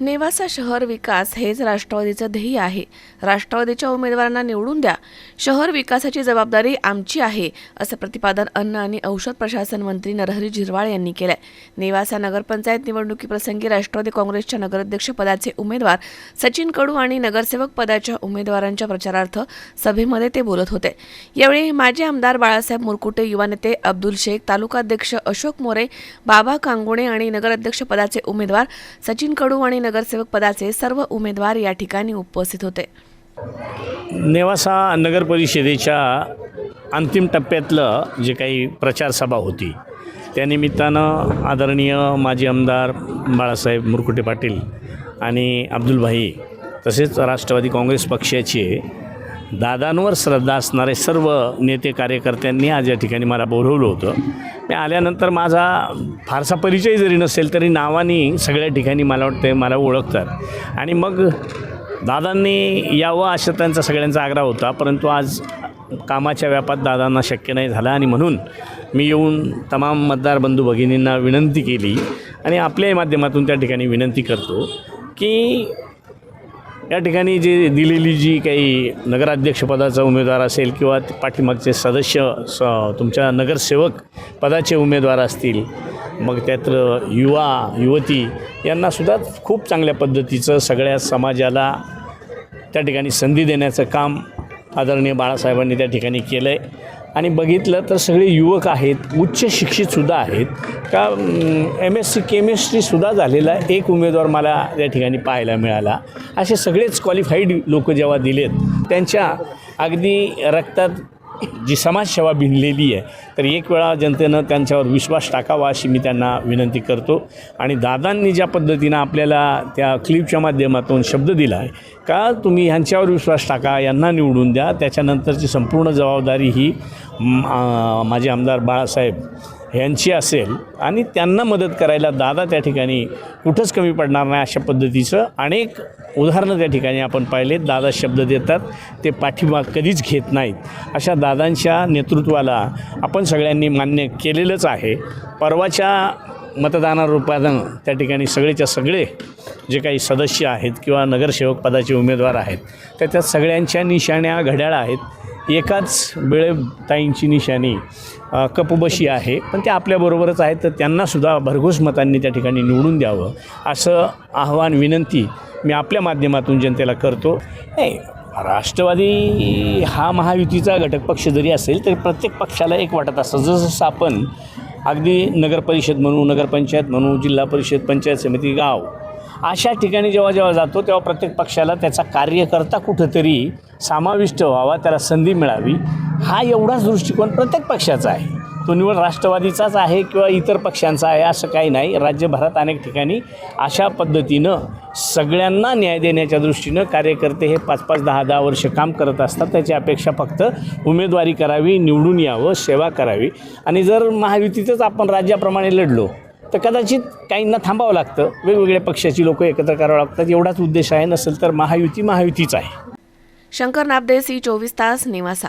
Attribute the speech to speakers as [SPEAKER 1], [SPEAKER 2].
[SPEAKER 1] नेवासा शहर विकास हेच राष्ट्रवादीचं ध्येय आहे. राष्ट्रवादीच्या उमेदवारांना निवडून द्या. शहर विकासाची जबाबदारी आमची आहे असं प्रतिपादन अन्न आणि औषध प्रशासन मंत्री नरहरी झिरवाळ यांनी केलंय. नेवासा नगरपंचायत निवडणुकीप्रसंगी राष्ट्रवादी काँग्रेसच्या नगराध्यक्षपदाचे उमेदवार सचिन कडू आणि नगरसेवक पदाच्या उमेदवारांच्या प्रचारार्थ सभेमध्ये ते बोलत होते. यावेळी माजी आमदार बाळासाहेब मुरकुटे युवा नेते अब्दुल शेख तालुकाध्यक्ष अशोक मोरे बाबा कांगोणे आणि नगराध्यक्ष पदाचे उमेदवार सचिन कडू आणि नगरसेवक पदाचे सर्व उमेदवार या ठिकाणी उपस्थित होते.
[SPEAKER 2] नेवासा नगर परिषदेच्या अंतिम टप्प्यातलं जे काही प्रचार सभा होती त्यानिमित्तानं आदरणीय माजी आमदार बाळासाहेब मुरकुटे पाटील आणि अब्दुलभाई तसेच राष्ट्रवादी काँग्रेस पक्षाचे दादांवर श्रद्धा असणारे सर्व नेते कार्यकर्त्यांनी आज या ठिकाणी मला बोलवलं होतं. मी आल्यानंतर माझा फारसा परिचय जरी नसेल तरी नावाने सगळ्या ठिकाणी मला वाटतं मला ओळखतात. आणि मग दादांनी यावं असं त्यांचा सगळ्यांचा आग्रह होता परंतु आज कामाच्या व्यापात दादांना शक्य नाही झालं आणि म्हणून मी येऊन तमाम मतदार बंधू भगिनींना विनंती केली आणि आपल्याही माध्यमातून त्या ठिकाणी विनंती करतो की या ठिकाणी जी दिलेली जी काही नगराध्यक्षपदाचा उमेदवार असेल किंवा पाठीमागचे सदस्य स तुमच्या नगरसेवक पदाचे उमेदवार असतील मग त्यात युवा युवती यांनासुद्धा खूप चांगल्या पद्धतीचं सगळ्या समाजाला त्या ठिकाणी संधी देण्याचं काम आदरणीय बाळासाहेबांनी त्या ठिकाणी केलं आहे आणि बघितलं तर सगळे युवक आहेत उच्च शिक्षितसुद्धा आहेत. का एम एस सी केमिस्ट्रीसुद्धा झालेला एक उमेदवार मला त्या ठिकाणी पाहायला मिळाला. असे सगळेच क्वालिफाईड लोक जेव्हा दिलेत त्यांच्या अगदी रक्तात जी समाजसेवा भिनलेली आहे तर एक वेळा जनतेनं त्यांच्यावर विश्वास टाकावा अशी मी त्यांना विनंती करतो. आणि दादांनी ज्या पद्धतीनं आपल्याला त्या क्लिपच्या माध्यमातून शब्द दिला आहे का तुम्ही ह्यांच्यावर विश्वास टाका यांना निवडून द्या त्याच्यानंतरची संपूर्ण जबाबदारी ही माझे आमदार बाळासाहेब यांची असेल आणि त्यांना मदत करायला दादा त्या ठिकाणी कुठंच कमी पडणार नाही अशा पद्धतीचं अनेक उदाहरणं त्या ठिकाणी आपण पाहिले. दादा शब्द देतात ते पाठिंबा कधीच घेत नाहीत. अशा दादांच्या नेतृत्वाला आपण सगळ्यांनी मान्य केलेलंच आहे. परवाच्या मतदानारूपानं त्या ठिकाणी सगळेच्या सगळे जे काही सदस्य आहेत किंवा नगरसेवक पदाचे उमेदवार आहेत तर त्या सगळ्यांच्या निशाण्या घड्याळ आहेत. एकाच वेळेताईंची निशाणी कपबशी आहे पण ते आपल्याबरोबरच आहेत तर त्यांनासुद्धा भरघोस मतांनी त्या ठिकाणी निवडून द्यावं असं आव्हान विनंती मी आपल्या माध्यमातून जनतेला करतो. नाही राष्ट्रवादी हा महायुतीचा घटक पक्ष जरी असेल तरी प्रत्येक पक्षाला एक वाटत असतं. जसं आपण अगदी नगरपरिषद म्हणू नगरपंचायत म्हणू जिल्हा परिषद पंचायत समिती गाव अशा ठिकाणी जेव्हा जेव्हा जातो तेव्हा प्रत्येक पक्षाला त्याचा कार्यकर्ता कुठंतरी समाविष्ट व्हावा त्याला संधी मिळावी हा एवढाच दृष्टिकोन प्रत्येक पक्षाचा आहे. तो निवड राष्ट्रवादीचाच आहे किंवा इतर पक्षांचा आहे असं काही नाही. राज्यभरात अनेक ठिकाणी अशा पद्धतीनं सगळ्यांना न्याय देण्याच्या दृष्टीनं कार्यकर्ते हे पाच पाच दहा दहा वर्ष काम करत असतात. त्याची अपेक्षा फक्त उमेदवारी करावी निवडून यावं सेवा करावी. आणि जर महायुतीतच आपण राज्याप्रमाणे लढलो तर कदाचित काहींना थांबावं लागतं. वेगवेगळ्या पक्षाची लोकं एकत्र करावं लागतात. एवढाच उद्देश आहे. नसेल तर महायुती महायुतीच आहे.
[SPEAKER 1] शंकर नाबदे सी चोवीस तास निवासा.